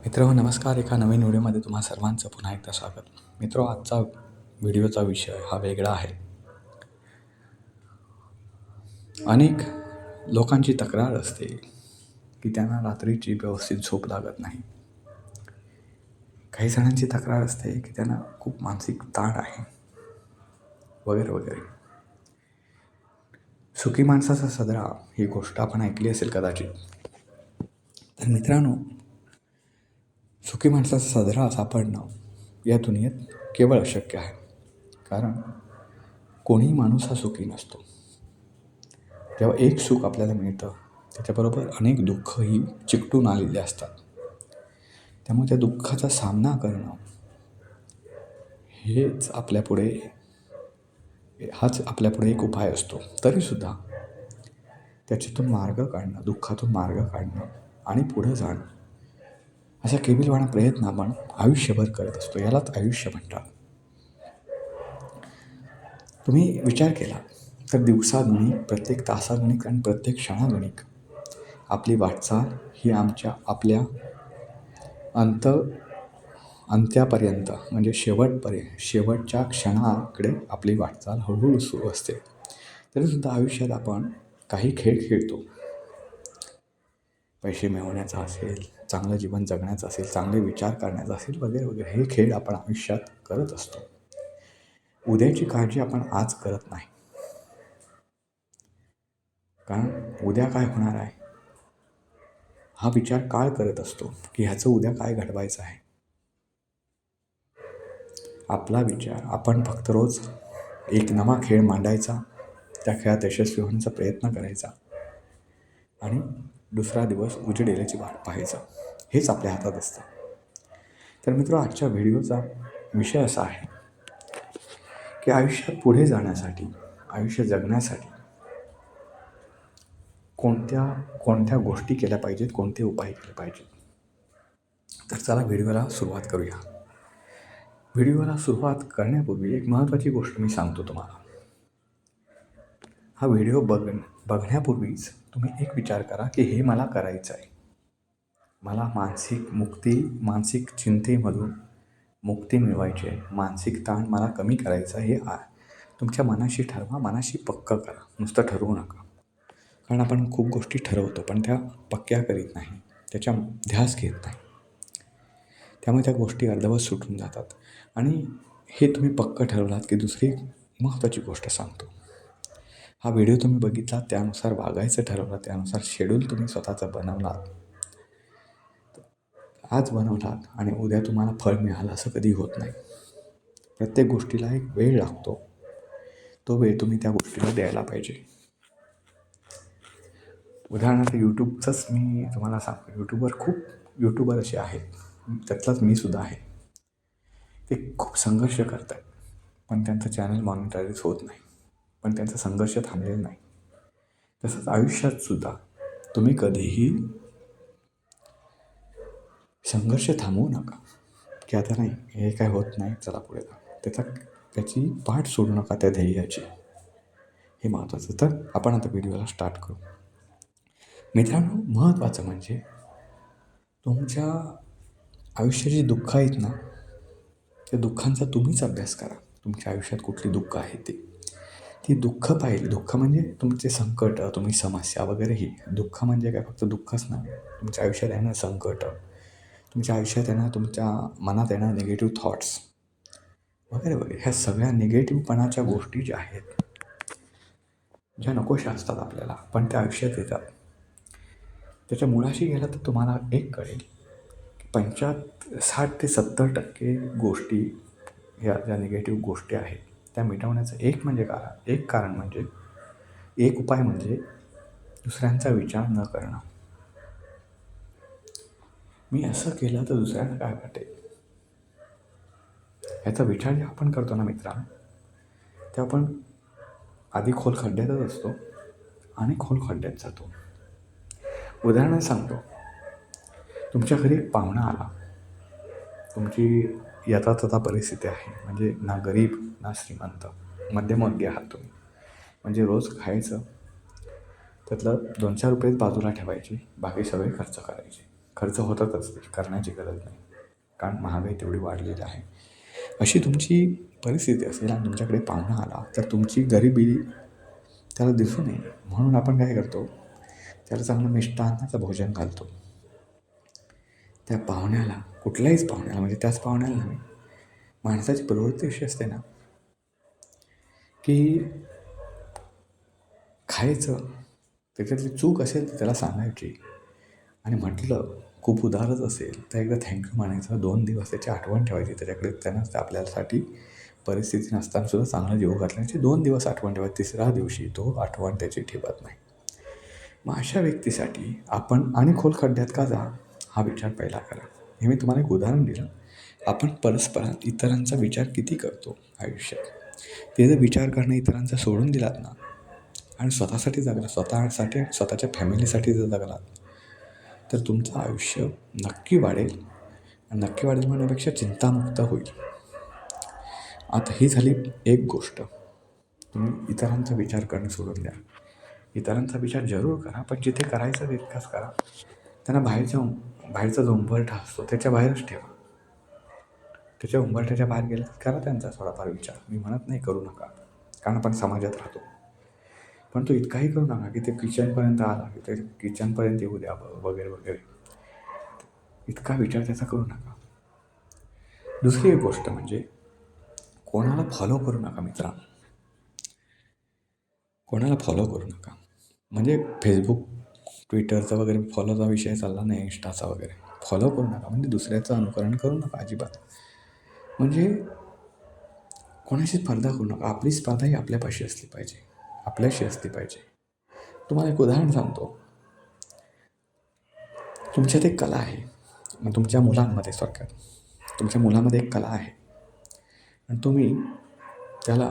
मित्र नमस्कार. एका नवीन व्हिडिओमध्ये तुम्हा सर्वांचं पुन्हा एकदा स्वागत. मित्र आजचा व्हिडिओचा विषय हा वेगळा आहे. अनेक लोकांची तक्रार असते की त्यांना रात्रीची व्यवस्थित झोप लागत नाही. काही जणांची तक्रार असते की त्यांना खूप मानसिक ताण आहे. वगैरे वगैरे. सुखी माणसाचा सदरा ही गोष्ट आपण ऐकली असेल कदाचित. तर मित्रांनो सुखी माणसाचा सदरा सापडणं या दुनियेत केवळ अशक्य आहे. कारण कोणीही माणूस हा सुखी नसतो. जेव्हा एक सुख आपल्याला मिळतं त्याच्याबरोबर अनेक दुःखही चिकटून आलेले असतात. त्यामुळे त्या दुःखाचा सामना करणं हेच आपल्यापुढे हाच आपल्यापुढे एक उपाय असतो. तरीसुद्धा त्याच्यातून मार्ग काढणं दुःखातून मार्ग काढणं आणि पुढं जाणं अशा केबिलवाणा प्रयत्न आपण आयुष्यभर करत असतो यालाच आयुष्य म्हणतात. तुम्ही विचार केला तर दिवसागणिक प्रत्येक तासागणिक आणि प्रत्येक क्षणागणिक आपली वाटचाल ही आमच्या आपल्या अंत अंत्यापर्यंत म्हणजे शेवटपर्यंत शेवटच्या क्षणाकडे आपली वाटचाल हळूहळू सुरू असते. तरीसुद्धा आयुष्यात आपण काही खेळ खेळतो. पैसे मिळवण्याचा असेल चांगलं जीवन जगण्याचं असेल चांगले विचार करण्याचा असेल वगैरे वगैरे हे खेळ आपण आयुष्यात करत असतो. उद्याची काळजी आपण आज करत नाही. कारण उद्या काय होणार आहे? हा विचार काळ करत असतो की ह्याचं उद्या काय घडवायचं आहे. आपला विचार आपण फक्त रोज एक नवा खेळ मांडायचा त्या खेळात यशस्वी होण्याचा प्रयत्न करायचा. आणि दुसरा दिवस उजेड वाट पाहायचं. हेच आपल्या हातात असतं. तर मित्र आजच्या व्हिडिओचा विषय असा आहे की आयुष्यात पुढे जाण्यासाठी आयुष्य जगण्यासाठी कोणत्या कोणत्या गोष्टी केल्या पाहिजेत कोणते उपाय केले पाहिजेत? तर चला व्हिडिओला सुरुवात करूया. व्हिडिओला सुरुवात करण्यापूर्वी एक महत्त्वाची गोष्ट मी सांगतो तुम्हाला. हा व्हिडिओ बघ बघण्यापूर्वीच तुम्ही एक विचार करा की हे मला करायचं आहे. मला मानसिक मुक्ती मानसिक चिंतेमधून मुक्ती मिळवायची आहे. मानसिक ताण मला कमी करायचं हे आ तुमच्या मनाशी ठरवा मनाशी पक्क करा. नुसतं ठरवू नका. कारण आपण खूप गोष्टी ठरवतो पण त्या पक्क्या करीत नाही. त्याच्या ध्यास घेत नाही. त्यामुळे त्या गोष्टी अर्धवत सुटून जातात. आणि हे तुम्ही पक्क ठरवलात की दुसरी महत्त्वाची गोष्ट सांगतो. हा व्हिडिओ तुम्ही बघितला त्यानुसार वागायचं ठरवलं त्यानुसार शेड्यूल तुम्ही स्वतःचा बनवलात आज बनवलात आणि उद्या तुम्हाला फळ मिळालं असं कधी होत नाही. प्रत्येक गोष्टीला एक वेळ लागतो. तो वेळ तुम्ही त्या गोष्टीला द्यायला पाहिजे. उदाहरणार्थ यूट्यूबचंच मी तुम्हाला सांगतो. यूट्यूबवर खूप यूट्यूबर असे आहेत. त्यातलाच मी सुद्धा आहे. ते खूप संघर्ष करत आहेत पण त्यांचं चॅनल मॉनिटाईज होत नाही. पण त्यांचा संघर्ष थांबलेला नाही. तसंच आयुष्यात सुद्धा तुम्ही कधीही संघर्ष थांबवू नका. की आता नाही हे काय होत नाही चला पुढे जा. त्याचा त्याची पाठ सोडू नका त्या ध्येयाची. हे महत्त्वाचं. तर आपण आता व्हिडिओला स्टार्ट करू. मित्रांनो महत्त्वाचं म्हणजे तुमच्या आयुष्याची दुःख आहेत ना त्या दुःखांचा तुम्हीच अभ्यास करा. तुमच्या आयुष्यात कुठली दुःख आहे ते. ती दुःख पाहिली. दुःख म्हणजे तुमचे संकट तुम्ही समस्या वगैरे ही दुःख म्हणजे काय? फक्त दुःखच नाही. तुमच्या आयुष्यात येणं संकट. तुमच्या आयुष्यात येणार तुमच्या मनात येणार निगेटिव्ह थॉट्स वगैरे वगैरे. ह्या सगळ्या निगेटिव्हपणाच्या गोष्टी ज्या आहेत ज्या नकोशा असतात आपल्याला पण त्या आयुष्यात येतात. त्याच्या मुळाशी गेला तर तुम्हाला एक कळेल की साठ ते सत्तर टक्के गोष्टी ह्या ज्या निगेटिव्ह गोष्टी आहेत त्या मिटवण्याचं एक म्हणजे कारण एक कारण म्हणजे एक उपाय म्हणजे दुसऱ्यांचा विचार न करणं. मी असं केलं तर दुसऱ्यांना काय वाटेल? ह्याचा विचार जेव्हा आपण करतो ना मित्रा तेव्हा आपण आधी खोल खड्ड्यातच असतो आणि खोल खड्ड्यात जातो. उदाहरण सांगतो. तुमच्या घरी पाहुणा आला. तुमची यथा तथा परिस्थिती आहे. म्हणजे ना गरीब ना श्रीमंत. मध्यमवर्गीय आहात तुम्ही. म्हणजे रोज खायचं त्यातलं दोन चार रुपयेच बाजूला ठेवायची बाकी सगळे खर्च करायचे. खर्च होतातच करण्याची गरज नाही. कारण महागाई तेवढी वाढलेली आहे. अशी तुमची परिस्थिती असेल आणि तुमच्याकडे पाहुणा आला तर तुमची गरिबी त्याला दिसू नये. म्हणून आपण काय करतो त्याला चांगलं मिष्टान्नाचं भोजन घालतो. त्या पाहुण्याला कुठल्याहीच पाहुण्याला म्हणजे त्याच पाहुण्याला नाही माणसाची प्रवृत्ती अशी असते ना की खायचं त्याच्यातली चूक असेल तर त्याला सांगायची. आणि म्हटलं खूप उदारच असेल तर एकदा थँक्यू म्हणायचं दोन दिवस त्याची आठवण ठेवायची त्याच्याकडे त्यांना आपल्यासाठी परिस्थिती नसतानासुद्धा चांगला चांगलं जेव घातल्याची दोन दिवस आठवण ठेवायची तिसऱ्या दिवशी तो आठवण त्याची ठेवत नाही. मग अशा व्यक्तीसाठी आपण आणि खोल खड्ड्यात का जा? हा विचार पहिला करा. हे मी तुम्हाला एक उदाहरण दिलं. आपण परस्परात इतरांचा विचार किती करतो आयुष्यात? ते जर विचार करणं इतरांचा सोडून दिलात ना आणि स्वतःसाठी जगला स्वतःसाठी स्वतःच्या फॅमिलीसाठी जर जगलात तर तुमचं आयुष्य नक्की वाढेल आणि नक्की वाढेल म्हणण्यापेक्षा चिंतामुक्त होईल. आता ही झाली एक गोष्ट. तुम्ही इतरांचा विचार करणं सोडून द्या. इतरांचा विचार जरूर करा पण जिथे करायचा तितकाच करा. त्यांना बाहेरच्या बाहेरचा जो उंबरठा असतो त्याच्या बाहेरच ठेवा. त्याच्या उंबरठ्याच्या बाहेर गेलं करा त्यांचा थोडाफार विचार. मी म्हणत नाही करू नका. कारण आपण समाजात राहतो. पण तो इतकाही करू नका की ते किचनपर्यंत आला की ते किचनपर्यंत येऊ द्या वगैरे वगैरे. इतका विचार त्याचा करू नका. दुसरी एक गोष्ट म्हणजे कोणाला फॉलो करू नका मित्रांनो कोणाला फॉलो करू नका. म्हणजे फेसबुक ट्विटरचा वगैरे फॉलोचा विषय चालला नाही इंस्टाचा वगैरे. फॉलो करू नका म्हणजे दुसऱ्याचं अनुकरण करू नका अजिबात. म्हणजे कोणाशी स्पर्धा करू नका आपली स्पर्धा ही आपल्यापाशी असली पाहिजे आपल्याशी असली पाहिजे. तुम्हाला एक उदाहरण सांगतो. तुमच्यात एक कला आहे मग तुमच्या मुलांमध्ये थोडक्यात तुमच्या मुलामध्ये एक कला आहे. आणि तुम्ही त्याला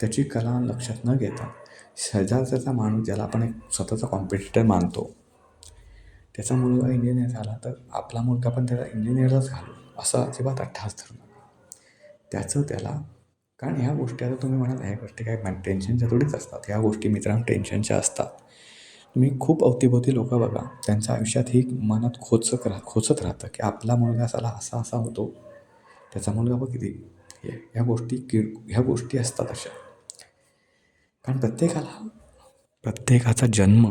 त्याची कला लक्षात न घेता शेजारचा माणूस ज्याला आपण एक स्वतःचा कॉम्पिटिटर मानतो त्याचा मुलगा इंजिनियर झाला तर आपला मुलगा पण त्याला इंजिनियरच घालू असं अजिबात अट्ठास धरू नका. त्याचं त्याला कारण ह्या गोष्टी आता तुम्ही म्हणाल ह्या गोष्टी काय टेन्शनच्या थोडीच असतात. ह्या गोष्टी मित्रांनो टेन्शनच्या असतात. तुम्ही खूप अवतीभोवती लोक बघा त्यांच्या आयुष्यात ही मनात खोचक राह खोचत राहतं की आपला मुलगा साला असा असा होतो. त्याचा मुलगा बघ किती ह्या गोष्टी किळ ह्या गोष्टी असतात अशा. कारण प्रत्येकाला प्रत्येकाचा जन्म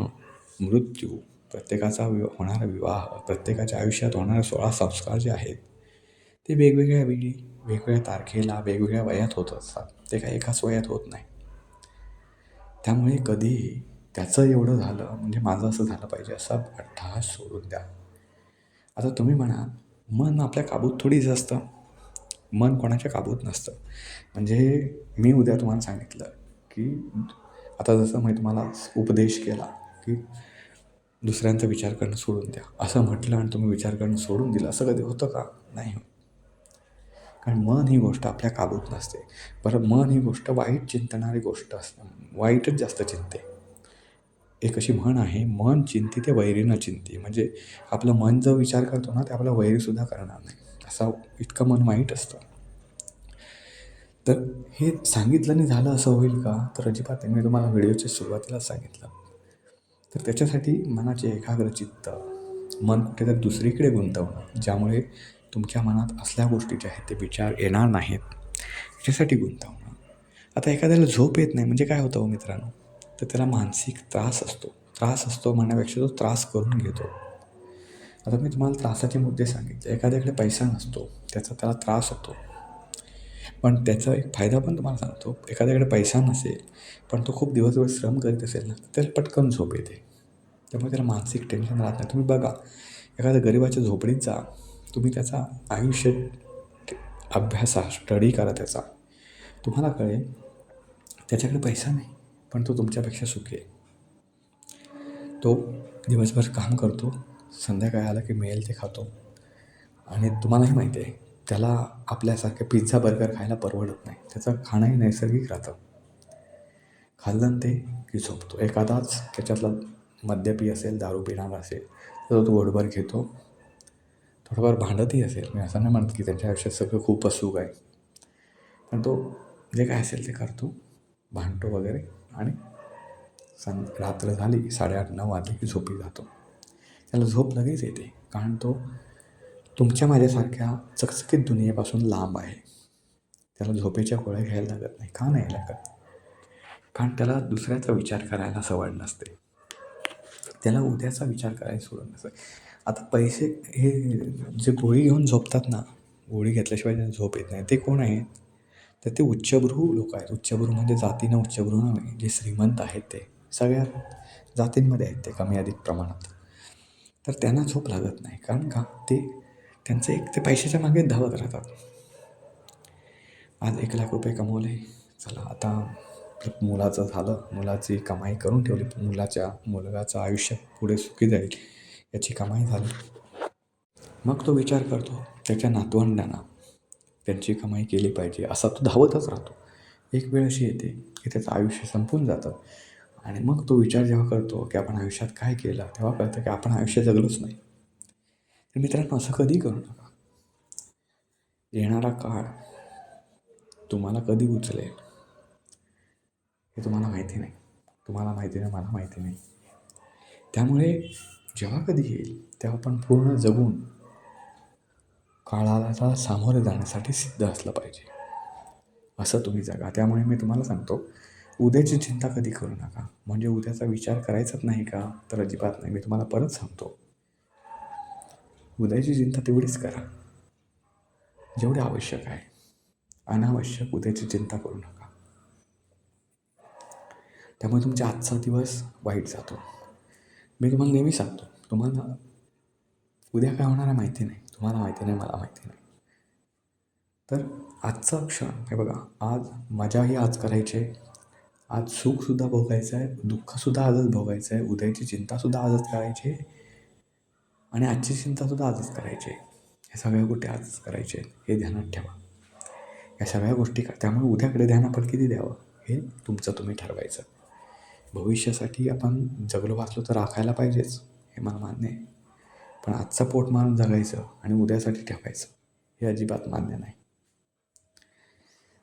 मृत्यू प्रत्येकाचा वि होणारा विवाह प्रत्येकाच्या आयुष्यात होणारे सोळा संस्कार जे आहेत ते वेगवेगळ्या वेळी वेगवेगळ्या तारखेला वेगवेगळ्या वयात होत असतात. ते काही एकाच वयात होत नाही. त्यामुळे कधीही त्याचं एवढं झालं म्हणजे माझं असं झालं पाहिजे असा अठ्ठा सोडून द्या. आता तुम्ही म्हणा मन आपल्या काबूत थोडीच असतं मन कोणाच्या काबूत नसतं. म्हणजे मी उद्या तुम्हाला सांगितलं की आता जसं मी तुम्हाला उपदेश केला की दुसऱ्यांचा विचार करणं सोडून द्या. असं म्हटलं आणि तुम्ही विचार करणं सोडून दिलं. असं कधी होतं का? नाही कारण मन ही गोष्ट आपल्या काबूत नसते. बरं मन ही गोष्ट वाईट चिंतणारी गोष्ट असते वाईटच जास्त चिंते. एक अशी म्हण आहे मन चिंती ते वैरीनं चिंती. म्हणजे आपलं मन जो विचार करतो ना ते आपला वैरीसुद्धा करणार नाही. असा इतकं मन वाईट असतं. तर हे सांगितल्याने झालं असं होईल का? तर अजिबात आहे मी तुम्हाला व्हिडिओच्या सुरुवातीला सांगितलं. तर त्याच्यासाठी मनाचे एकाग्र चित्त मन कुठेतरी दुसरीकडे गुंतवणं ज्यामुळे तुमच्या मनात असल्या गोष्टी ज्या आहेत ते विचार येणार नाहीत. त्याच्यासाठी गुंतवणं. आता एखाद्याला झोप येत नाही म्हणजे काय होतं हो मित्रांनो? तर त्याला मानसिक त्रास असतो. त्रास असतो म्हणण्यापेक्षा तो त्रास करून घेतो. आता मी तुम्हाला त्रासाचे मुद्दे सांगितले. एखाद्याकडे पैसा नसतो त्याचा त्याला त्रास होतो. पण त्याचा एक फायदा पण तुम्हाला सांगतो. एखाद्याकडे पैसा नसेल पण तो खूप दिवसभर श्रम करीत असेल ना त्याला पटकन झोप येते. त्यामुळे त्याला मानसिक टेन्शन राहत नाही. तुम्ही बघा एखाद्या गरिबाच्या झोपडीत जा तुम्ही त्याचा आयुष्य अभ्यासा स्टडी करा त्याचा. तुम्हाला कळेल त्याच्याकडे पैसा नाही पण तो तुमच्यापेक्षा सुखी आहे. तो दिवसभर काम करतो संध्याकाळी आला की मिळेल ते खातो. आणि तुम्हालाही माहिती आहे त्याला आपल्यासारख्या पिझ्झा बर्गर खायला परवडत नाही. त्याचं खाणंही नैसर्गिक राहतं. खाल्लं ते की झोपतो. एखादाच त्याच्यातला मद्यपी असेल दारू पिणारा असेल तर तो गोडभर घेतो. थोडंफार भांडतही असेल. मी असं नाही म्हणत की त्यांच्या आयुष्यात सगळं खूप असूक आहे. पण तो जे काय असेल ते करतो. भांडतो वगैरे आणि सं रात्र झाली साडेआठ नऊ वाजले की झोपी जातो. त्याला झोप लगेच येते. कारण तो तुमच्या माझ्यासारख्या चकचकीत दुनियेपासून लांब आहे. त्याला झोपेच्या गोळ्या घ्यायला लागत नाही का नाही लागत? कारण त्याला दुसऱ्याचा विचार करायला सवड नसते. त्याला उद्याचा विचार करायला सोडत नसते. आता पैसे हे जे गोळी घेऊन झोपतात ना गोळी घेतल्याशिवाय त्यांना झोप येत नाही. ते कोण आहेत? तर ते उच्चभ्रू लोक आहेत. उच्चभ्रू म्हणजे जातीनं उच्चभ्रू नाही जे श्रीमंत आहेत ते. सगळ्या जातींमध्ये आहेत ते कमी अधिक प्रमाणात. तर त्यांना झोप लागत नाही. कारण का? ते त्यांचं एक ते पैशाच्या मागे धावत राहतात. आज एक लाख रुपये कमवले. चला आता मुलाचं झालं. मुलाची कमाई करून ठेवली. मुलाच्या मुलगाचं आयुष्य पुढे सुखी जाईल याची कमाई झाली. मग तो विचार करतो त्याच्या नातवंडांना त्यांची कमाई केली पाहिजे असा तो धावतच राहतो. एक वेळ अशी येते की त्याचं आयुष्य संपून जातं. आणि मग तो विचार जेव्हा करतो की आपण आयुष्यात काय केलं तेव्हा कळतं की आपण आयुष्य जगलोच नाही. तर मित्रांनो असं कधी करू नका. येणारा काळ तुम्हाला कधी उचलेल? हे तुम्हाला माहिती नाही. तुम्हाला माहिती नाही मला माहिती नाही. त्यामुळे जेव्हा कधी येईल तेव्हा आपण पूर्ण जगून काळाला सामोरे जाण्यासाठी सिद्ध असलं पाहिजे. असं तुम्ही जगा. त्यामुळे मी तुम्हाला सांगतो उद्याची चिंता कधी करू नका. म्हणजे उद्याचा विचार करायचाच नाही का? तर अजिबात नाही. मी तुम्हाला परत सांगतो. उद्याची चिंता तेवढीच करा. जेवढे आवश्यक आहे अनावश्यक उद्याची चिंता करू नका. त्यामुळे तुमचा आजचा दिवस वाईट जातो. मी तुम्हाला नेहमी सांगतो तुम्हाला उद्या काय होणार आहे माहिती नाही. तुम्हाला माहिती नाही मला माहिती नाही. तर आजचा क्षण हे बघा आज मजाही आज करायची. आहे आज सुखसुद्धा भोगायचं आहे दुःखसुद्धा आजच भोगायचं आहे. उद्याची चिंतासुद्धा आजच करायची. आहे आणि आजची चिंतासुद्धा आजच करायची आहे. ह्या सगळ्या गोष्टी आजच करायच्या आहेत. हे ध्यानात ठेवा. या सगळ्या गोष्टी का त्यामुळे उद्याकडे ध्यान आपण किती द्यावं? हे तुमचं तुम्ही ठरवायचं. भविष्यासाठी आपण जगलो वाचलो तर राखायला पाहिजेच हे मला मान्य आहे. पण आजचा पोट मारून जगायचं आणि उद्यासाठी ठेवायचं हे अजिबात मान्य नाही.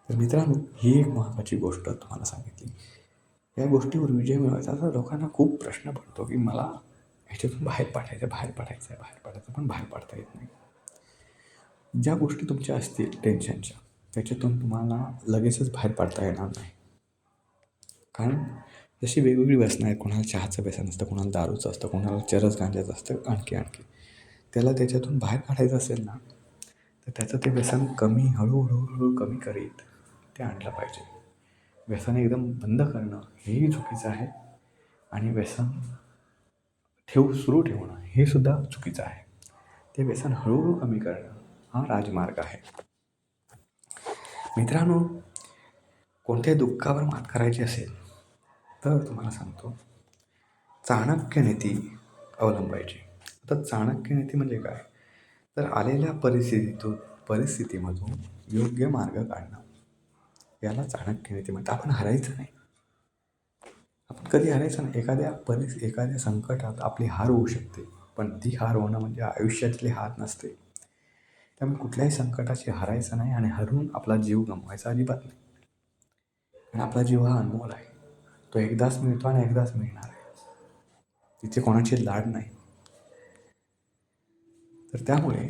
तर मित्रांनो ही एक महत्त्वाची गोष्ट तुम्हाला सांगितली. या गोष्टीवर विजय मिळवायचा तर लोकांना खूप प्रश्न पडतो की मला ह्याच्यातून बाहेर पाठायचं बाहेर पडायचं आहे बाहेर पडायचं पण बाहेर पाडता येत नाही. ज्या गोष्टी तुमच्या असतील टेन्शनच्या त्याच्यातून तुम्हाला लगेचच बाहेर पाडता येणार नाही. कारण जशी वेगवेगळी व्यसनं आहेत कोणाला चहाचं व्यसन असतं कोणाला दारूचं असतं कोणाला चरस गांजाचं असतं आणखी आणखी त्याला त्याच्यातून बाहेर काढायचं असेल ना तर त्याचं ते व्यसन कमी हळूहळू हळू कमी करीत ते आणलं पाहिजे. व्यसन एकदम बंद करणं हेही चुकीचं आहे आणि व्यसन ठेवू सुरू ठेवणं हे सुद्धा चुकीचं आहे. ते व्यसन हळूहळू कमी करणं हा राजमार्ग आहे. मित्रांनो कोणत्याही दुःखावर मात करायची असेल तर तुम्हाला सांगतो चाणक्य नीती अवलंबायची. आता चाणक्य नीती म्हणजे काय? तर आलेल्या परिस्थितीतून परिस्थितीमधून योग्य मार्ग काढणं. याला चाणक्य नीती म्हणतात. आपण हरायचं नाही. आपण कधी हरायचं नाही. एखाद्या परिस एखाद्या संकटात आपली हार होऊ शकते. पण ती हार होणं म्हणजे आयुष्यातली हार नसते. त्यामुळे कुठल्याही संकटाशी हरायचं नाही आणि हरून आपला जीव गमवायचा अजिबात नाही. आणि आपला जीव हा अनमोल आहे. तो एकदाच मिळतो आणि एकदाच मिळणार आहे. तिथे कोणाची लाड नाही. तर त्यामुळे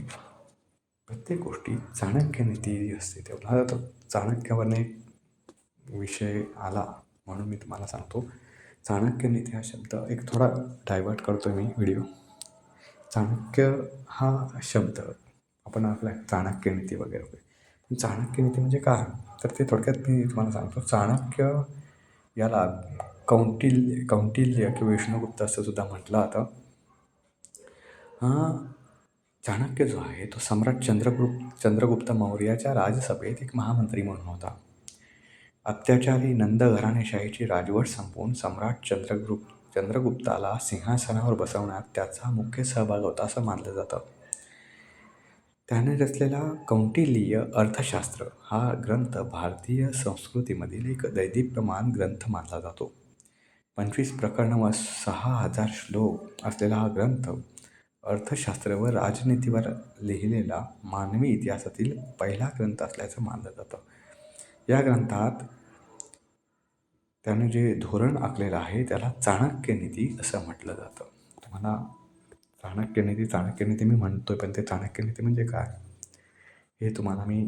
प्रत्येक गोष्टी चाणक्य नीती जी असते. तेव्हा तर चाणक्यावरने एक विषय आला म्हणून मी तुम्हाला सांगतो. चाणक्यनीती हा शब्द एक थोडा डायवर्ट करतो मी व्हिडिओ चाणक्य हा शब्द आपण आपल्या चाणक्य नीती वगैरे वगैरे पण चाणक्य नीती म्हणजे काय? तर ते थोडक्यात मी तुम्हाला सांगतो. चाणक्य याला कौंटिल्य कौंटिल्य किंवा विष्णुगुप्त असं सुद्धा म्हटलं आता हा चाणक्य जो आहे तो सम्राट चंद्रगुप्त चंद्रगुप्त मौर्याच्या राजसभेत एक महामंत्री म्हणून होता. अत्याचारी नंद घराणेशाहीची राजवट संपवून सम्राट चंद्रगुप्त चंद्रगुप्ताला सिंहासनावर बसवण्यात त्याचा मुख्य सहभाग होता असं मानलं जातं. त्याने रचलेला कौटिल्य अर्थशास्त्र हा ग्रंथ भारतीय संस्कृतीमधील एक दैदिप्यमान ग्रंथ मानला जातो. पंचवीस प्रकरणं व सहा हजार श्लोक असलेला हा ग्रंथ अर्थशास्त्र व राजनीतीवर लिहिलेला मानवी इतिहासातील पहिला ग्रंथ असल्याचं मानलं जातं. या ग्रंथात त्याने जे धोरण आखलेलं आहे त्याला चाणक्य नीती असं म्हटलं जातं. तुम्हाला चाणक्यनीती चाणक्यनीती मी म्हणतो आहे पण ते चाणक्य नीती म्हणजे काय? हे तुम्हाला मी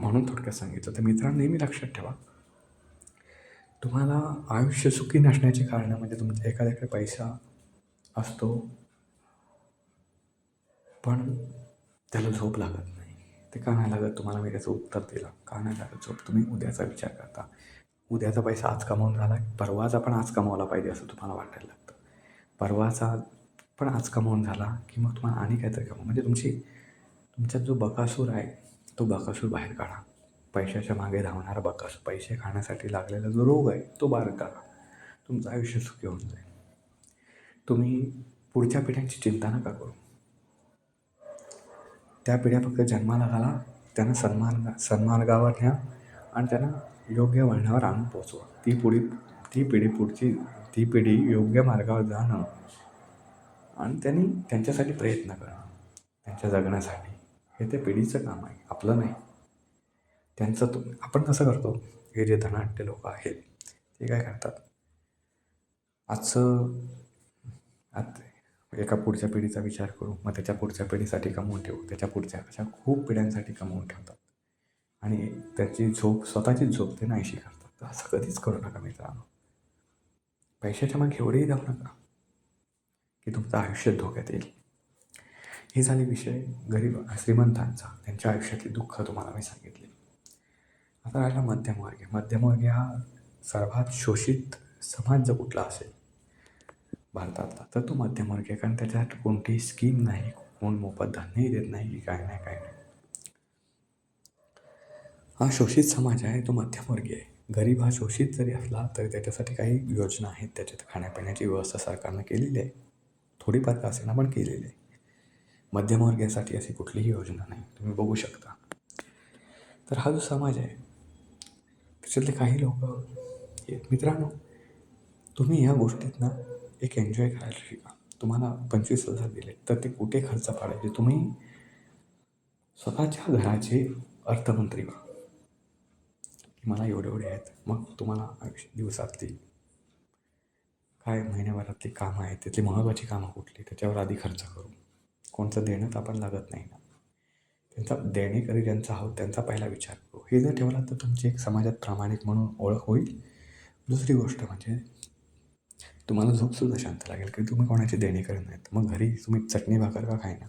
म्हणून थोडक्यात सांगितलं. तर मित्रांनो नेहमी लक्षात ठेवा. तुम्हाला आयुष्य सुखी नसण्याची कारणं म्हणजे तुमच्या एखाद्याकडे पैसा असतो पण त्याला झोप लागत नाही. ते का नाही लागत? तुम्हाला मी त्याचं उत्तर दिलं. का नाही लागत? झोप तुम्ही उद्याचा विचार करता. उद्याचा पैसा आज कमावून झाला. परवाचा पण आज कमावला पाहिजे असं तुम्हाला वाटायला लागतं. परवाचा पण आज कमावून झाला की मग तुम्हाला आणि काहीतरी कमाव म्हणजे तुमची तुमच्यात जो बकासूर आहे तो बकासूर बाहेर काढा. पैशाच्या मागे धावणारा बकासूर पैसे खाण्यासाठी लागलेला जो रोग आहे तो बाहेर काढा. तुमचं आयुष्य सुखी होऊन जाईल. तुम्ही पुढच्या पिढ्यांची चिंता नका करू. त्या पिढ्या फक्त जन्माला घाला त्यांना सन्मान सन्मार्गावर न्या आणि त्यांना योग्य वळणावर आणून पोचवा. ती पुढी ती पिढी पुढची ती पिढी योग्य मार्गावर जाणं आणि त्यांनी त्यांच्यासाठी प्रयत्न करणं त्यांच्या जगण्यासाठी. हे त्या पिढीचं काम आहे. आपलं नाही. त्यांचं तो आपण कसं करतो? हे जे धनाट्य लोक आहेत. ते काय करतात? आजचं आज एका पुढच्या पिढीचा विचार करू मग त्याच्या पुढच्या पिढीसाठी कमवून ठेवू त्याच्या पुढच्या अशा खूप पिढ्यांसाठी कमवून ठेवतात. आणि त्याची झोप स्वतःचीच झोप ते नाहीशी करतात. तर असं कधीच करू नका मित्रांनो. पैशाच्या मग एवढेही जाऊ नका की तुमचं आयुष्य धोक्यात येईल. हे झाले विषय गरीब श्रीमंतांचा. त्यांच्या आयुष्यातली दुःख तुम्हाला मी सांगितले. आता राहिला मध्यमवर्गीय. मध्यमवर्गीय हा सर्वात शोषित समाज जर कुठला असेल भारतातला. तर तो मध्यमवर्गीय कारण त्याच्यात कोणतीही स्कीम नाही. कोण मोफत धान्यही देत नाही की काय नाही काय नाही. हा शोषित समाज आहे तो मध्यमवर्गीय आहे. गरीब हा शोषित जरी असला तरी त्याच्यासाठी काही योजना आहेत. त्याच्यात खाण्यापिण्याची व्यवस्था सरकारनं केलेली आहे. थोडीफार का असेना पण केलेली आहे. मध्यमवर्गीयासाठी अशी कुठलीही योजना नाही. तुम्ही बघू शकता. तर हा जो समाज आहे त्याच्यातले काही लोक मित्रांनो तुम्ही ह्या गोष्टीतनं एक एन्जॉय करायला शिका. तुम्हाला पंचवीस हजार दिले तर ते कुठे खर्च पाडायचे? तुम्ही स्वतःच्या घराचे अर्थमंत्री व्हा. मला एवढे एवढे आहेत. मग तुम्हाला आयुष्य दिवसातली काय महिन्याभरातली कामं आहेत? त्यातली महत्त्वाची कामं कुठली? त्याच्यावर आधी खर्च करू. कोणचं देणं तर आपण लागत नाही ना. त्यांचा देणेकरी ज्यांचा आहोत त्यांचा पहिला विचार करू. हे जर ठेवला तर तुमची एक समाजात प्रामाणिक म्हणून ओळख होईल. दुसरी गोष्ट म्हणजे तुम्हाला झोपसुद्धा शांत लागेल की तुम्ही कोणाचे देणेकरी नाहीत. मग घरी तुम्ही चटणी भाकर का खायना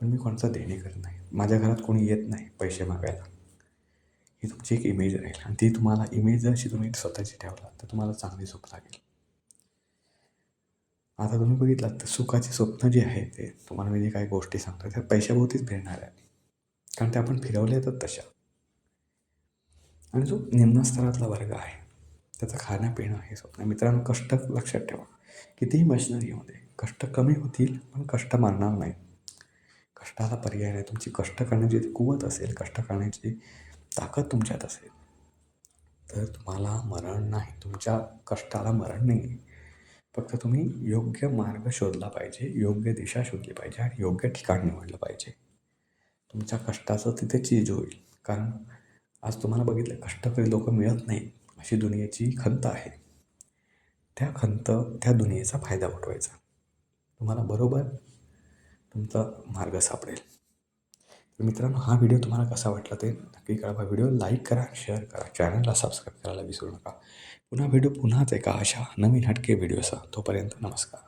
पण मी कोणाचा देणेकरी नाही. माझ्या घरात कोणी येत नाही पैसे मागायला. ही तुमची एक इमेज राहील आणि ती तुम्हाला इमेज अशी तुम्ही स्वतःची ठेवला तर तुम्हाला चांगली झोप लागेल. आता तुम्ही बघितलात तर सुखाचे स्वप्न जे आहे ते तुम्हाला मी जे काही गोष्टी सांगतो त्या पैशाभोवतीच फिरणार आहे. कारण ते आपण फिरवले तर तशा. आणि जो निम्न स्तरातला वर्ग आहे त्याचं खाणं पिणं हे स्वप्न. मित्रांनो कष्ट लक्षात ठेवा. कितीही मशिनरी येऊ दे कष्ट कमी होतील पण कष्ट मारणार नाही. कष्टाला पर्याय नाही. तुमची कष्ट करण्याची कुवत असेल कष्ट करण्याची ताकद तुमच्यात असेल तर तुम्हाला मरण नाही. तुमच्या कष्टाला मरण नाही आहे. फक्त तुम्ही योग्य मार्ग शोधला पाहिजे योग्य दिशा शोधली पाहिजे आणि योग्य ठिकाण निवडलं पाहिजे. तुमच्या कष्टाचं तिथे चीज होईल. कारण आज तुम्हाला बघितलं कष्टकरी लोक मिळत नाही अशी दुनियेची खंत आहे. त्या खंत त्या दुनियेचा फायदा उठवायचा. तुम्हाला बरोबर तुमचा मार्ग सापडेल. तर मित्रांनो हा व्हिडिओ तुम्हाला कसा वाटला ते नक्की कळवा. व्हिडिओ लाईक करा शेअर करा चॅनलला सबस्क्राईब करायला विसरू नका. पुन्हा व्हिडिओ पुन्हाच एका अशा नवीन हटके व्हिडिओचा तोपर्यंत नमस्कार.